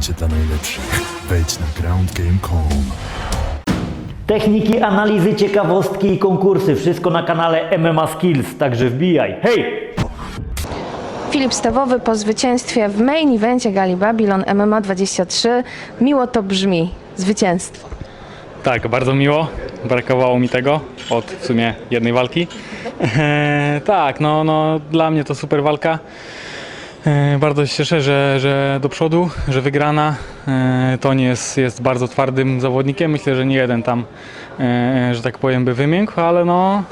Będzie dla najlepszych. Wejdź na groundgame.com. Techniki, analizy, ciekawostki i konkursy. Wszystko na kanale MMA Skills, także wbijaj. Hej! Filip Stawowy po zwycięstwie w main evencie Gali Babylon MMA 23. Miło to brzmi. Zwycięstwo. Tak, bardzo miło. Brakowało mi tego od w sumie jednej walki. E, tak, no, no dla mnie to super walka. E, bardzo się cieszę, że, że do przodu, że wygrana. E, Toni jest, jest bardzo twardym zawodnikiem. Myślę, że nie jeden tam, e, że tak powiem, by wymiękł, ale no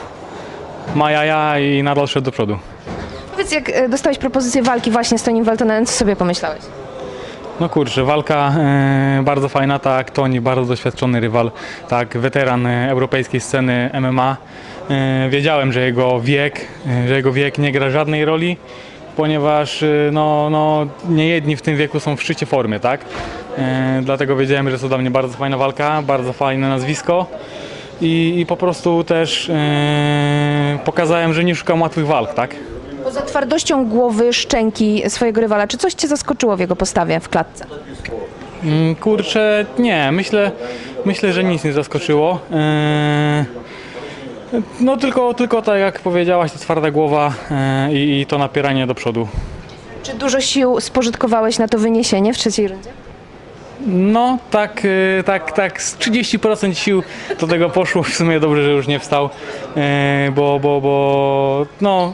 ma jaja i nadal szedł do przodu. Powiedz, jak dostałeś propozycję walki właśnie z Tonim Waltonem, co sobie pomyślałeś? No kurczę, walka e, bardzo fajna, tak, Toni, bardzo doświadczony rywal, tak, weteran europejskiej sceny MMA. E, wiedziałem, że jego wiek, że jego wiek nie gra żadnej roli, ponieważ e, no, no, nie jedni w tym wieku są w szczycie formy, tak. E, dlatego wiedziałem, że jest to dla mnie bardzo fajna walka, bardzo fajne nazwisko. I, i po prostu też e, pokazałem, że nie szukam łatwych walk, tak? Poza twardością głowy, szczęki swojego rywala, czy coś Cię zaskoczyło w jego postawie w klatce? Mm, Kurczę, nie, myślę, myślę, że nic nie zaskoczyło. Eee, No tylko, tylko tak jak powiedziałaś, ta twarda głowa eee, i, i to napieranie do przodu. Czy dużo sił spożytkowałeś na to wyniesienie w trzeciej rundzie? No tak, e, tak, tak, z 30% sił do tego poszło. W sumie dobrze, że już nie wstał, eee, bo, bo, bo no,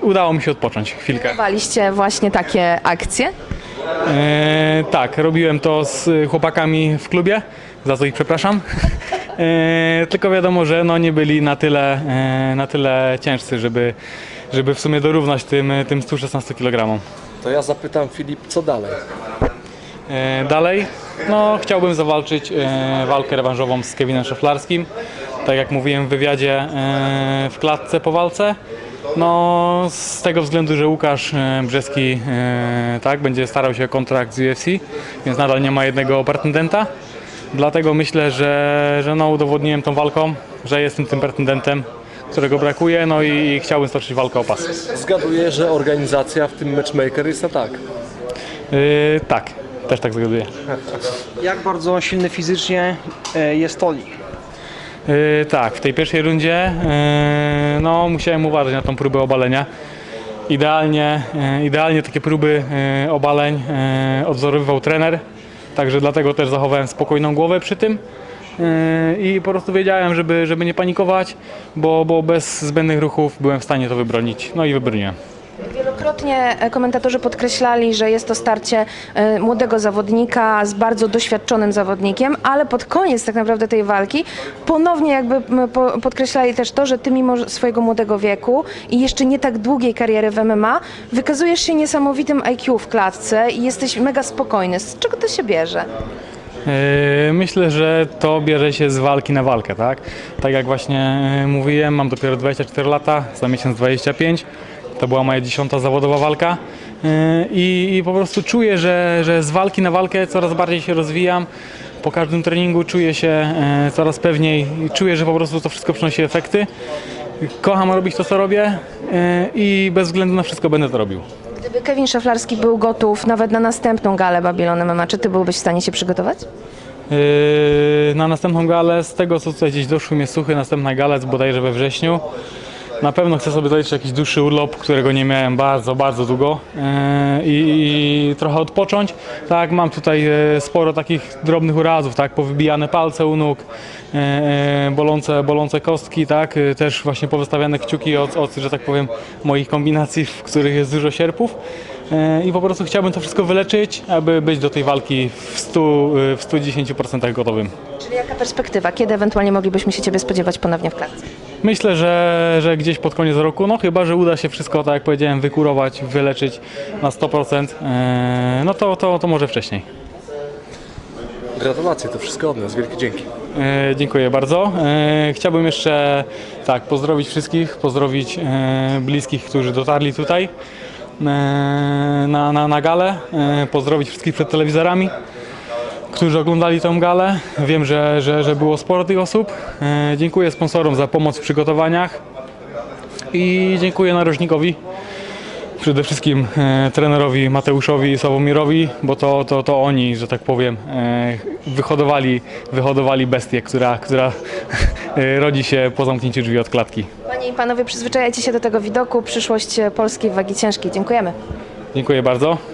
udało mi się odpocząć chwilkę. Waliście właśnie takie akcje? E, tak, robiłem to z chłopakami w klubie, za co ich przepraszam. E, tylko wiadomo, że no nie byli na tyle, e, na tyle ciężcy, żeby, żeby w sumie dorównać tym, tym 116 kg. To ja zapytam Filip, co dalej? E, dalej, no chciałbym zawalczyć e, walkę rewanżową z Kevinem Szeflarskim. Tak jak mówiłem w wywiadzie e, w klatce po walce. No z tego względu, że Łukasz e, Brzeski e, tak, będzie starał się o kontrakt z UFC, więc nadal nie ma jednego pretendenta. Dlatego myślę, że, że no, udowodniłem tą walką, że jestem tym pretendentem, którego brakuje, no i, i chciałbym stoczyć walkę o pas. Zgaduję, że organizacja, w tym matchmaker jest na tak. Yy, tak, też tak zgaduję. Jak bardzo silny fizycznie e, jest Toli? Yy, tak, w tej pierwszej rundzie yy, no, musiałem uważać na tą próbę obalenia. Idealnie, yy, idealnie takie próby yy, obaleń yy, odwzorowywał trener, także dlatego też zachowałem spokojną głowę przy tym. Yy, I po prostu wiedziałem, żeby, żeby nie panikować, bo, bo bez zbędnych ruchów byłem w stanie to wybronić. No i wybroniłem. Wielokrotnie e, komentatorzy podkreślali, że jest to starcie e, młodego zawodnika z bardzo doświadczonym zawodnikiem, ale pod koniec tak naprawdę tej walki ponownie jakby podkreślali też to, że ty mimo swojego młodego wieku i jeszcze nie tak długiej kariery w MMA wykazujesz się niesamowitym IQ w klatce i jesteś mega spokojny. Z czego to się bierze? Yy, Myślę, że to bierze się z walki na walkę, tak? Tak jak właśnie yy, mówiłem, mam dopiero 24 lata, za miesiąc 25. To była moja dziesiąta zawodowa walka Yy, i, po prostu czuję, że, że z walki na walkę coraz bardziej się rozwijam. Po każdym treningu czuję się yy, coraz pewniej i czuję, że po prostu to wszystko przynosi efekty. Kocham robić to, co robię yy, i bez względu na wszystko będę to robił. Gdyby Kevin Szaflarski był gotów nawet na następną galę Babylon MMA, czy ty byłbyś w stanie się przygotować? Yy, na następną galę, z tego co tutaj gdzieś doszły mnie słuchy, następna gala jest bodajże we wrześniu. Na pewno chcę sobie zaliczyć jakiś dłuższy urlop, którego nie miałem bardzo, bardzo długo yy, i, i trochę odpocząć. Tak, mam tutaj e, sporo takich drobnych urazów, tak, powybijane palce u nóg, e, e, bolące, bolące kostki, tak, e, też właśnie powystawiane kciuki od, od, że tak powiem, moich kombinacji, w których jest dużo sierpów. E, I po prostu chciałbym to wszystko wyleczyć, aby być do tej walki w, 100, e, w 110% gotowym. Czyli jaka perspektywa? Kiedy ewentualnie moglibyśmy się ciebie spodziewać ponownie w klatce? Myślę, że, że gdzieś pod koniec roku, no chyba, że uda się wszystko, tak jak powiedziałem, wykurować, wyleczyć na 100%, e, no to, to, to może wcześniej. Gratulacje, to wszystko od nas. Wielkie dzięki. E, dziękuję bardzo. E, chciałbym jeszcze tak pozdrowić wszystkich, pozdrowić e, bliskich, którzy dotarli tutaj e, na, na, na galę, e, pozdrowić wszystkich przed telewizorami, którzy oglądali tą galę. Wiem, że, że, że było sporo tych osób. E, dziękuję sponsorom za pomoc w przygotowaniach i dziękuję narożnikowi, przede wszystkim e, trenerowi Mateuszowi i Sławomirowi, bo to, to, to oni, że tak powiem, e, wyhodowali, wyhodowali bestię, która, która rodzi się po zamknięciu drzwi od klatki. Panie i panowie, przyzwyczajajcie się do tego widoku. Przyszłość polskiej wagi ciężkiej. Dziękujemy. Dziękuję bardzo.